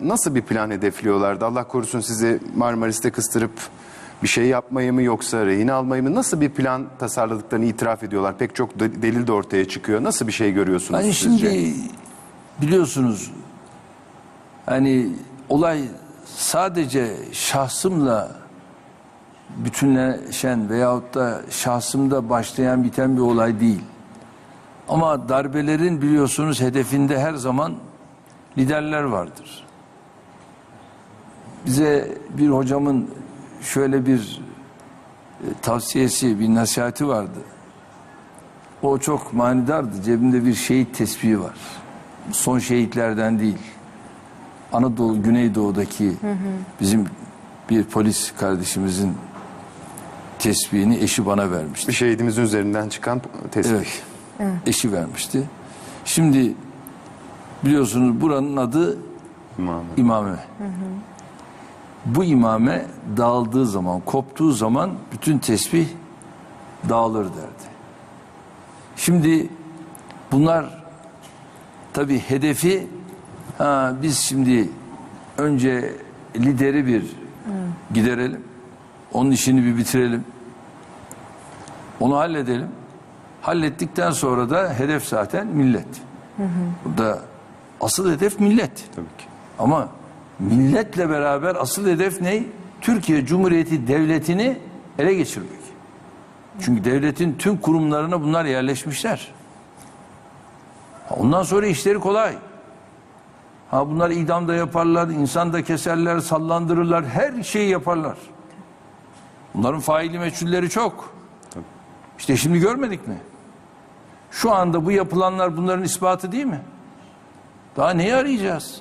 Nasıl bir plan hedefliyorlardı? Allah korusun sizi Marmaris'te kıstırıp bir şey yapmayı mı yoksa rehin almayı mı? Nasıl bir plan tasarladıklarını itiraf ediyorlar. Pek çok de- delil de ortaya çıkıyor. Nasıl bir şey görüyorsunuz Hani sizce? şimdi biliyorsunuz hani olay sadece şahsımla bütünleşen veyahut da şahsımda başlayan biten bir olay değil. Ama darbelerin biliyorsunuz hedefinde her zaman liderler vardır. Bize bir hocamın şöyle bir e, tavsiyesi, bir nasihati vardı. O çok manidardı. Cebimde bir şehit tesbihi var. Son şehitlerden değil. Anadolu, Güneydoğu'daki bizim bir polis kardeşimizin tesbihini eşi bana vermişti. Bir şehidimizin üzerinden çıkan tespih. Evet. Eşi vermişti. Şimdi biliyorsunuz buranın adı İmamı. imame. Bu imame dağıldığı zaman, koptuğu zaman bütün tesbih dağılır derdi. Şimdi bunlar tabi hedefi ha, biz şimdi önce lideri bir giderelim. Onun işini bir bitirelim. Onu halledelim. Hallettikten sonra da hedef zaten millet. Burada asıl hedef millet. Tabii ki. Ama milletle beraber asıl hedef ne? Türkiye Cumhuriyeti Devleti'ni ele geçirmek. Çünkü devletin tüm kurumlarına bunlar yerleşmişler. Ondan sonra işleri kolay. Ha bunlar idam da yaparlar, insan da keserler, sallandırırlar, her şeyi yaparlar. Bunların faili meçhulleri çok. İşte şimdi görmedik mi? Şu anda bu yapılanlar bunların ispatı değil mi? Daha neyi arayacağız?